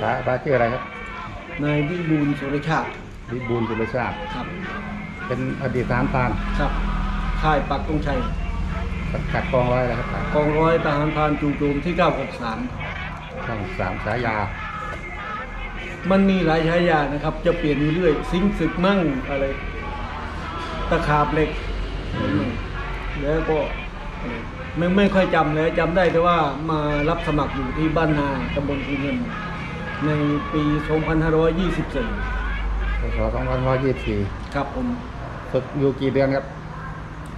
พระพระชื่ออะไรครับนายวิบูลย์สุรชาติวิบูลย์สุรชาติครับเป็นอดีตทหารพรานครับค่ายปักตงชัยสังกัดกองร้อยอะไรครับกองร้อยทหารพรานจู่โจมที่ 963ช่องสามสายา มันมีหลายฉายานะครับ จะเปลี่ยนอยู่เรื่อยสิงศึกมั่งอะไรตะขาบเหล็ก แล้วก็อะไรไม่ไม่ค่อยจำแล้วจำได้แต่ว่ามารับสมัครอยู่ที่บ้านนาตำบลคูเงิน ในปี 2524 พศ2524ครับผม ฝึกอยู่กี่เดือนครับ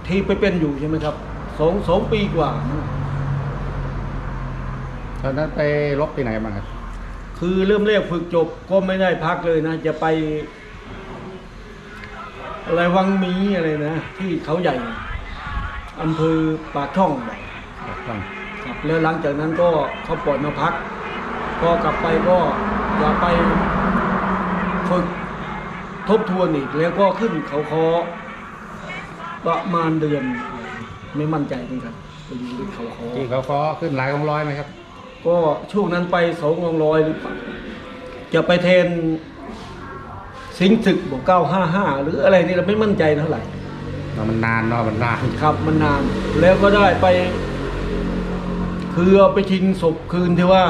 ที่ไปเป็นอยู่ใช่ไหมครับสองสองปีกว่า ตอนนั้นไปรบที่ไหนมาครับคือเริ่มแรกฝึกจบก็ไม่ได้พักเลยนะ จะไป อะไรวังหมีอะไรนะ ที่เขาใหญ่อำเภอปากช่องช่องครับแล้วหลังจากนั้นก็เขาปล่อยมาพัก ก็กลับไปก็จะไปฝึกทบทวนอีกแล้วก็ขึ้นเขาคอประมาณเดือน ไม่มั่นใจเหมือนกันไปอยู่ที่เขาคอที่เขาขอขึ้นหลายกองร้อยไหมครับ ก็ช่วงนั้นไปสองกองร้อยหรือเปล่าจะไปเทรนสิงห์ศึกบอกเก้าห้าห้าหรืออะไรนี่เราไม่มั่นใจเท่าไหร่มันนานเนาะมันนานครับมันนาน แล้วก็ได้ไป คือเอาไปชิงศพคืนที่ว่า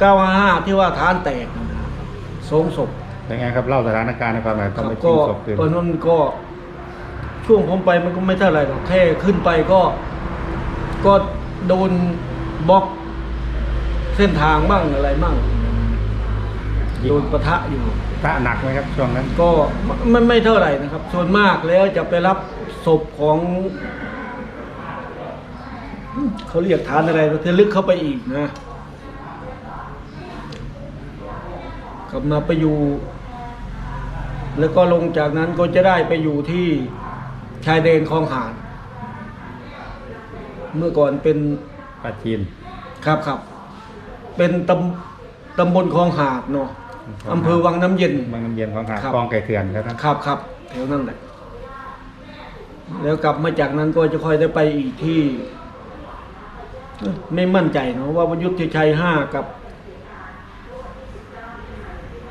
เก้าห้าห้าที่ว่าฐานแตกนะสองศพเป็นไงครับเล่าสถานการณ์ในความหมายคต้องรับไปก็ชิงศพคืนตอนนั้นก็ ช่วงผมไปมันก็ไม่เท่าไหร่หรอกแค่ขึ้นไปก็ ก็โดนบล็อกเส้นทางบ้างอะไรบ้างโดนปะทะอยู่ พระหนักไหมครับช่วงนั้น ก็ไม่ไม่เท่าไหร่นะครับ ส่วนมากแล้วจะไปรับศพของอืมเขาเรียกฐานอะไรเราจะลึกเข้าไปอีกนะ กลับมาไปอยู่ แล้วก็ลงจากนั้นก็จะได้ไปอยู่ที่ชายแดนคลองหาด เมื่อก่อนเป็นปลาจีนครับครับ เป็นตำตำบลคลองหาดเนาะอำเภอวังน้ำเย็น บางน้ำเย็นของหาดครับ กองไก่เถื่อนครับนะ ครับครับแถวนั่นแหละ แล้วกลับมาจากนั้นก็จะค่อยได้ไปอีกที่เอ้ยไม่มั่นใจเนาะว่าประยุทธ์ชัยห้ากับ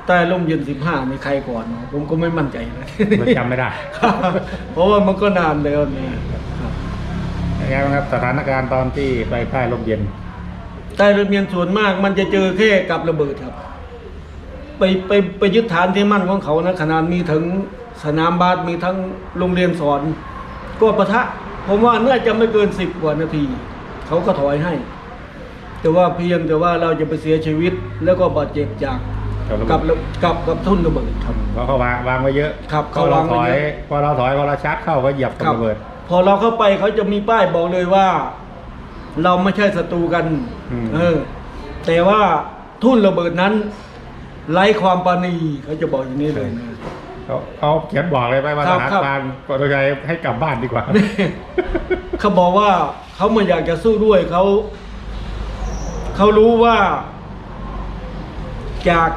ใต้ร่มเย็นสิบห้ามีใครก่อนเนาะผมก็ไม่มั่นใจนะมันจำไม่ได้ เพราะว่ามันก็นานแล้วนี่ครับเป็นไงบ้างครับสถานการณ์ตอนที่ไปใต้ลมเย็นใต้ร่มเย็นส่วนมาก มันจะเจอแค่กับระเบิดครับ ไปไปไปยึดฐานที่มั่นของเขานะขนาดมีถึงสนามบาสมีทั้งโรงเรียนสอน ก็ปะทะ ผมว่าน่าจะไม่เกินสิบกว่านาที เขาก็ถอยให้ แต่ว่าเพียงแต่ว่าเราจะไปเสียชีวิตแล้วก็บาดเจ็บจาก กับระเบิด กับระกับกับทุ่นระเบิดครับ เพราะเขาวางวางไว้เยอะครับพอเราเขาวางถไว้อยเยอะ พอเราถอยพอเราชักเข้าก็เหยียบกับระเบิด พอเราเข้าไปเขาจะมีป้ายบอกเลยว่า เราไม่ใช่ศัตรูกันอืม เออ แต่ว่าทุ่นระเบิดนั้นไร้ความปราณีเขาจะบอกอย่างนี้เลยนะ เขาเขาเขียนบอกเลยไหมว่าคสรับถานครับ การณ์ปลอดภัยให้กลับบ้านดีกว่าเขาบอกว่าเขาไม่อยากจะสู้ด้วยเขาเขารู้ว่า จาก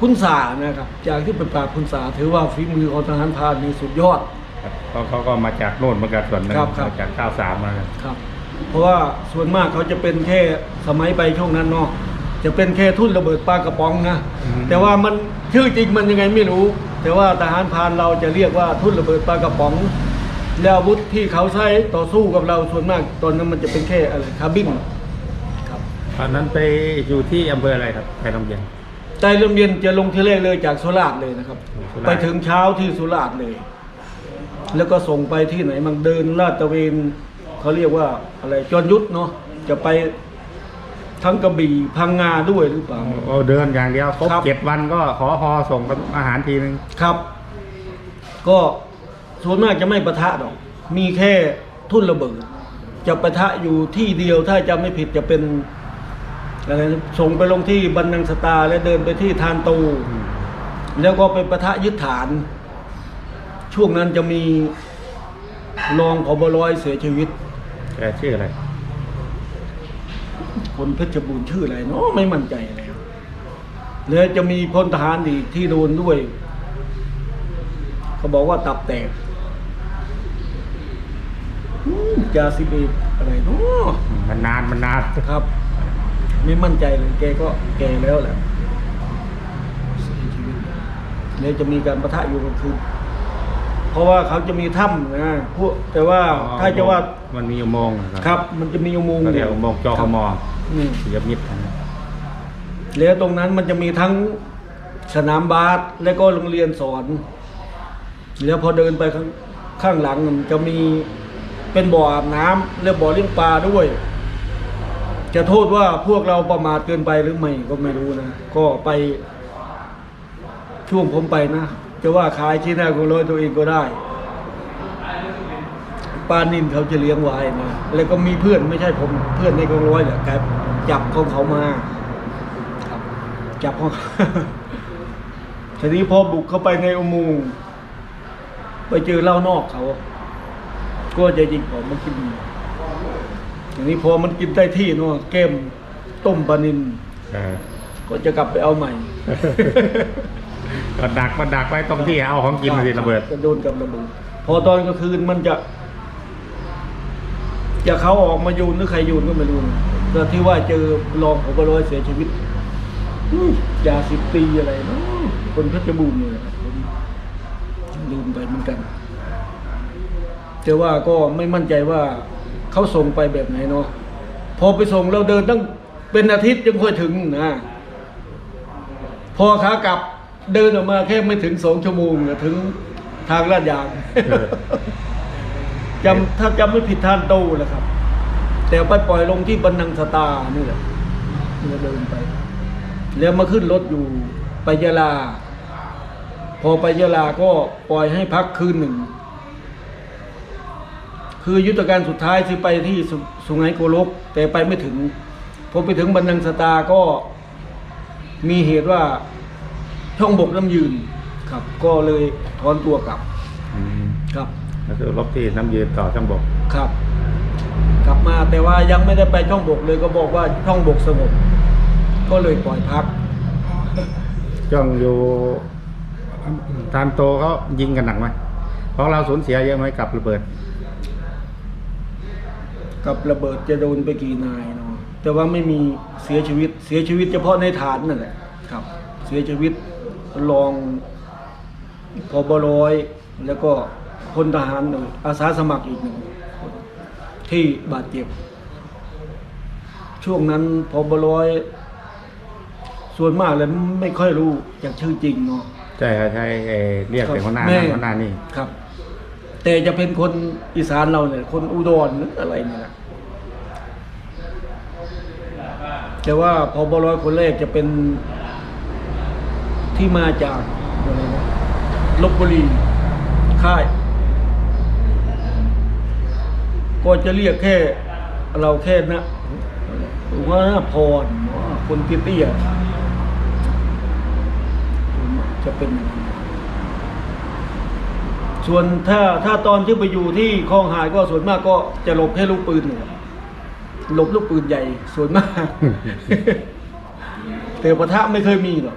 พุนสานะครับ จากที่เป็นปราบพุนสาถือว่าฝีมือของทหารพรานนี่สุดยอดเขาเขาก็มาจากโน่นเหมือนกันส่วนหนึงครับครับ มาจากข้าวสามมากันครับ เพราะว่าส่วนมากเขาจะเป็นแค่สมัยไปช่วงนั้นเนาะจะเป็นแค่ทุ่นระเบิดปลากระป๋องนะแต่ว่ามันชื่อจริงมันยังไงไม่รู้ แต่ว่าทหารพรานเราจะเรียกว่าทุ่นระเบิดปลากระป๋อง แล้วอาวุธที่เขาใช้ต่อสู้กับเราส่วนมากตอนนั้นมันจะเป็นแค่อะไรคาร์บินครับ ตอนนั้นไปอยู่ที่อำเภออะไรครับไปลมเย็น ใต้เริ่มเย็นจะลงที่แรกเลยจากสุราษฎร์เลยนะครับ สุราษฎร์ ไปถึงเช้าที่สุราษฎร์เลย แล้วก็ส่งไปที่ไหนมันเดินลาดตระเวนเขาเรียกว่าอะไรจรยุทธเนาะจะไปทั้งกระบี่พังงาด้วยหรือเปล่าโอ้เดินอย่างเดียวครบครับ เจ็ดวันก็ขอฮอส่งอาหารทีนึง ครับ ก็ส่วนมากจะไม่ประทะดอก มีแค่ทุ่นระเบิด จะประทะอยู่ที่เดียวถ้าจำไม่ผิดจะเป็น อะไรนะส่งไปลงที่บันนังสตาแล้วเดินไปที่ทานตู แล้วก็ไปประทะยึดฐาน ช่วงนั้นจะมีรองผบร้อยเสียชีวิตแกชื่ออะไร คนเพชรบูรณ์ชื่ออะไรเนาะไม่มั่นใจแล้ว แล้วจะมีพลทหารอีกที่โดนด้วยเขาบอกว่าตับแตกอืมจาสิบเอกอะไรเนาะมันนานมันนานครับ ไม่มั่นใจเลยแกก็แก่แล้วแหละเลยจะมีการประทะอยู่กลางคืนเพราะว่าเขาจะมีถ้ำนะพวกแต่ว่าถ้าจะว่ามันมีอุโมงค์ครับมันจะมีอุโมงค์ก็เรียกอุโมงค์จอคมอืมเสียมิตรนะแล้วตรงนั้นมันจะมีทั้งสนามบาสและก็โรงเรียนสอน แล้วพอเดินไปข้างข้างหลังมันจะมีเป็นบ่ออาบน้ำและบ่อเลี้ยงปลาด้วย จะโทษว่าพวกเราประมาทเกินไปหรือไม่ก็ไม่รู้นะก็ไป ช่วงผมไปนะจะว่าขายที่หน้าของร้อยตัวเองก็ได้ปลานินเขาจะเลี้ยงไว้นะแล้วก็มีเพื่อนไม่ใช่ผมเพื่อนในกองร้อยแหละครับจับของเขามาจับห้องทีนี้พอบุกเข้าไปในอุโมงค์ไปเจอเหล้านอกเขา ก็จะยิงผมมากิน ทีนี้พอมันกินได้ที่เนาะแก้มต้มปลานินเออก็จะกลับไปเอาใหม่ก็ดักมาดักไว้ตรงที่เอาของกินมาสิระเบิดจะโดนกับระเบิดพอตอนกลางคืนมันจะจะเขาออกมาโยูนหรือใครโยูนก็ไม่รู้นะแต่ที่ว่าเจอรองผบร้อยเสียชีวิตอืมยาสิบปีอะไรนะคนเพชรบูรณ์เนี่ยนะครับผมลืมไปเหมือนกัน แต่ว่าก็ไม่มั่นใจว่า เขาส่งไปแบบไหนเนาะพอไปส่งเราเดินตั้งเป็นอาทิตย์ยังค่อยถึงนะพอขากลับเดินออกมาแค่ไม่ถึงสองชั่วโมงอะถึงทางลาดยางเออจำถ้าจำไม่ผิดท่านโตแหละครับ แต่ไปปล่อยลงที่บันนังสตานี่แหละเราเดินไป แล้วมาขึ้นรถอยู่ไปยะลา พอไปยะลาก็ปล่อยให้พักคืนหนึ่ง คือยุทธการสุดท้ายที่ไปที่สุสุไหงโกลก แต่ไปไม่ถึงพอไปถึงบันนังสตาก็มีเหตุว่าช่องบกน้ำยืนครับ ก็เลยถอนตัวกลับอืมครับก็คือลบที่น้ำยืนต่อช่างบกครับ กลับมาแต่ว่ายังไม่ได้ไปช่องบกเลยก็บอกว่าช่องบกสงบก็เลยปล่อยพัก จ้องอยู่ทานโตเขายิงกันหนักไหมของเราสูญเสียเยอะไหมกับระเบิด กับระเบิดจะโดนไปกี่นายเนาะแต่ว่าไม่มีเสียชีวิตเสียชีวิตเฉพาะในฐานนั่นแหละครับ เสียชีวิตรองพบร้อยแล้วก็พลทหารหนึ่งอาสาสมัครอีกหนึ่งคนที่บาดเจ็บ ช่วงนั้นพบร้อยส่วนมากเลยไม่ค่อยรู้จากชื่อจริงเนาะใช่ครับใช่เอ่อเรียกแต่หัวหน้าแม่นั่นหัวหน้านี่ครับ แต่จะเป็นคนอีสานเราเนี่ย คนอุดรหรืออะไรเนี่ยนะแต่ว่าพอบร้อยคนแรกจะเป็นที่มาจากอะไรนะลบบุรีค่าย ก็จะเรียกแค่เราแค่นะว่าพรคนเตี้ยจะเป็นอย่างนั้น ส่วนถ้าถ้าตอนที่ไปอยู่ที่คลองหาดก็ส่วนมากก็จะหลบให้ลูกปืนเนี่ยหลบลูกปืนใหญ่ส่วนมาก แต่ปะทะไม่เคยมีหรอก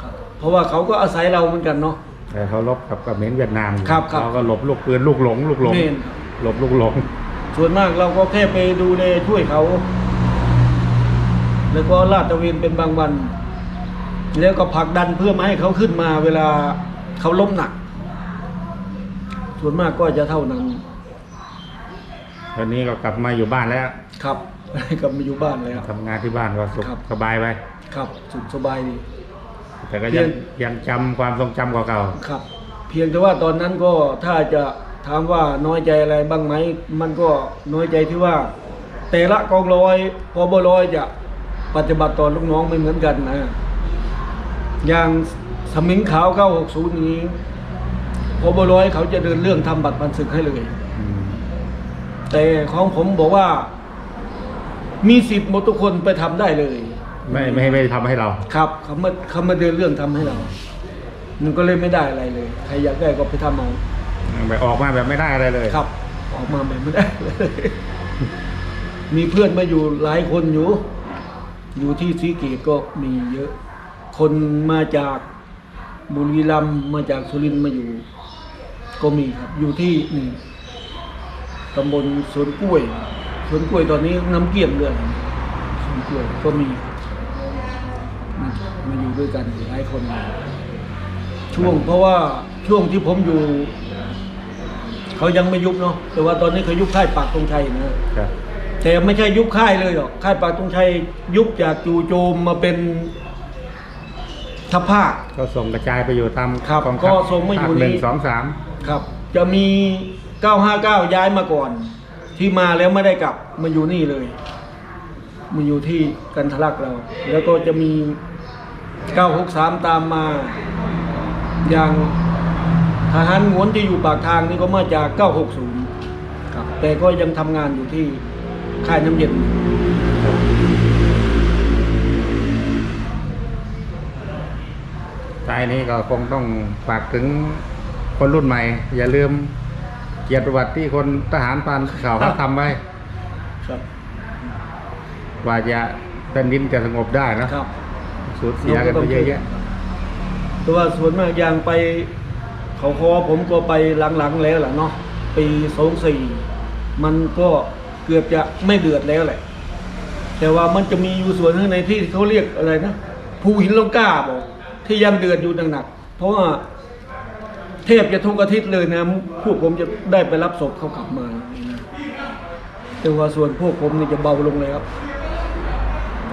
ครับเพราะว่าเขาก็อาศัยเราเหมือนกันเนาะแต่เขาลบกับเขมรเวียดนามอยู่ครับครับเราก็หลบลูกปืนลูกหลง ลูกหลงแม่นหลบลูกหลง ส่วนมากเราก็แค่ไปดูแลช่วยเขา แล้วก็ลาดตระเวนเป็นบางวัน แล้วก็ผลักดันเพื่อไม่ให้เขาขึ้นมาเวลาเขาล้มหนัก ส่วนมากก็จะเท่านั้น ตอนนี้ก็กลับมาอยู่บ้านแล้วครับ กลับมาอยู่บ้านแล้วทำงานที่บ้านก็สุขครับ สบายไปครับสุขสบายดี แต่ก็เพียัยงงยังจำความทรงจำเก่าครับ เพียงแต่ว่าตอนนั้นก็ถ้าจะถามว่าน้อยใจอะไรบ้างไหมมันก็น้อยใจที่ว่า แต่ละกองร้อยพอบร้อยจะปฏิบัติต่อลูกน้องไม่เหมือนกันนะอย่างสมิงขาว960นี้ พอบร้อยเขาจะเดินเรื่องทำบัตรพันศึกให้เลยๆอืมแต่ของผมบอกว่า มีสิทธิ์หมดทุกคนไปทำได้เลย ไม่ไม่ไม่ทำให้เรา ครับเขามาเขามาเดินเรื่องทำให้เรา มันก็เลยไม่ได้อะไรเลย ใครอยากได้ก็ไปทำเอาแบบออกมาแบบไม่ได้อะไรเลย ครับ ออกมาแบบไม่ได้เลย มีเพื่อนมาอยู่หลายคนอยู่ อยู่ที่สีเกตก็มีเยอะ คนมาจากบุรีรัมย์มาจากสุรินทร์มาอยู่ ก็มีครับอยู่ที่นี่ตำบลสวนกล้วย สวนกล้วยตอนนี้น้ำเกลี้ยงเลยสวนกล้วยก็มีมามาอยู่ด้วยกันหลายคน ช่วงเพราะว่าช่วงที่ผมอยู่ เขายังไม่ยุบเนาะแต่ว่าตอนนี้เขายุบค่ายปากตรงชัยนะครับแต่ไม่ใช่ยุบค่ายเลยหรอกค่ายปากตรงชัยยุบจากจู่โจมมาเป็นทัพภาคก็ส่งกระจายไปอยู่ตามครับกองทัพก็ส่งมาอยู่ภคหนึ่งนี่สองสาม ครับ จะมี 959 ย้ายมาก่อน ที่มาแล้วไม่ได้กลับมาอยู่นี่เลยมาอยู่ที่กันทะลักเรา แล้วก็จะมี 963 ตามมา อย่างทหารหงวนที่อยู่ปากทางนี่ก็มาจาก 960 ครับ แต่ก็ยังทำงานอยู่ที่ค่ายน้ำเย็นท้ายนี้ก็คงต้องฝากถึง คนรุ่นใหม่ อย่าลืมเกียรติประวัติที่คนทหารพรานข่าวเขาทำไว้ครับว่าจะแผ่นดินจะสงบได้นะครับ สูญเสียกันไปเยอะแยะแต่ว่าส่วนมากอย่างไป เขาคอผมก็ไปหลังๆแล้วแหละเนาะปีสองสี่มันก็เกือบจะไม่เดือดแล้วแหละ แต่ว่ามันจะมีอยู่ส่วนหนึงในที่เขาเรียกอะไรนะภูหินลงกล้าบอกที่ยังเดือดอยู่หนักๆเพราะว่า เทพจะทุกอาทิตย์เลยนะ พวกผมจะได้ไปรับศพเขากลับมานะแต่ว่าส่วนพวกผมนี่จะเบาลงเลยครับ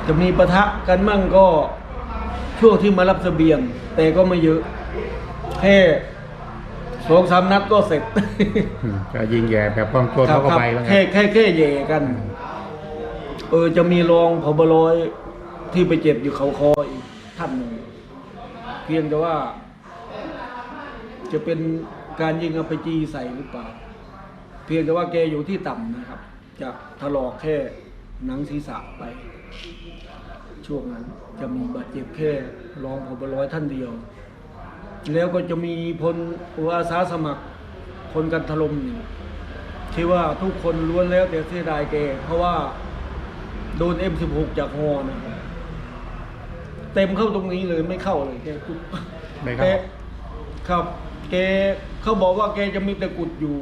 จะมีปะทะกันมั่งก็ช่วงที่มารับเสบียง แต่ก็ไม่เยอะแค่สองสามนัดก็เสร็จอืมก็ยิงแย่แบบกองโจรเขาก็ไปแล้วไงแค่แค่แค่แย่กัน เออ จะมีรองพบรอยที่ไปเจ็บอยู่เขาคออีกท่านหนึ่งเพียงแต่ว่า จะเป็นการยิงเอาไปจีใส่หรือเปล่า เพียงแต่ว่าแกอยู่ที่ต่ำนะครับ จะถลอกแค่หนังศีรษะไป ช่วงนั้นจะมีบาดเจ็บแค่รองพบร้อยท่านเดียว แล้วก็จะมีพลอาสาสมัครคนกันถล่มนี่ที่ว่าทุกคนล้วนแล้วแต่เสียดายแก เพราะว่าโดน M16 จากฮอนะครับเต็มเข้าตรงนี้เลยไม่เข้าเลยแกกุดไม่แกเข้าครับ แกเขาบอกว่าแกจะมีตะกรุดอยู่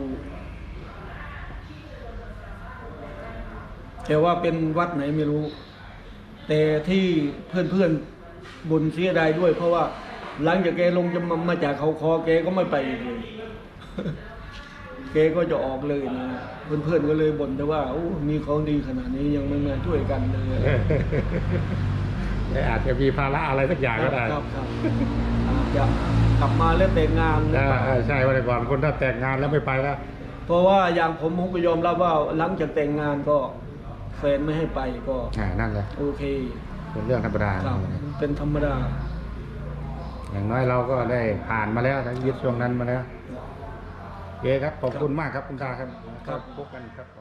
แต่ว่าเป็นวัดไหนไม่รู้ แต่ที่เพื่อนๆบนเสียดายด้วย เพราะว่าหลังจากแกลงจะมามาจากเขาคอแกก็ไม่ไปอีกเลยแกก็จะออกเลยนะเพื่อนๆก็เลยบ่นแต่ว่าโอ้มีของดีขนาดนี้ยังไม่มาช่วยกันเลยแต่อาจจะมีภาระอะไรสักอย่างก็ได้ครับครับอา จจะกลับมาแล้วแต่งงานหรืออ่าเปล่าอ่าใช่วันก่อนคนถ้าแต่งงานแล้วไม่ไปแล้ว เพราะว่าอย่างผมผมก็ยอมรับว่าหลังจากแต่งงานก็แฟนไม่ให้ไปก็อ่านั่นแหละโอเคเป็นเรื่องธรรมดาครับมันเป็นธรรมดาอย่างน้อยเราก็ได้ผ่านมาแล้วทั้งยึดช่วงนั้นมาแล้วโอเคครับขอบคุณมากครับคุณตาครับครับพบกันครับผมครับ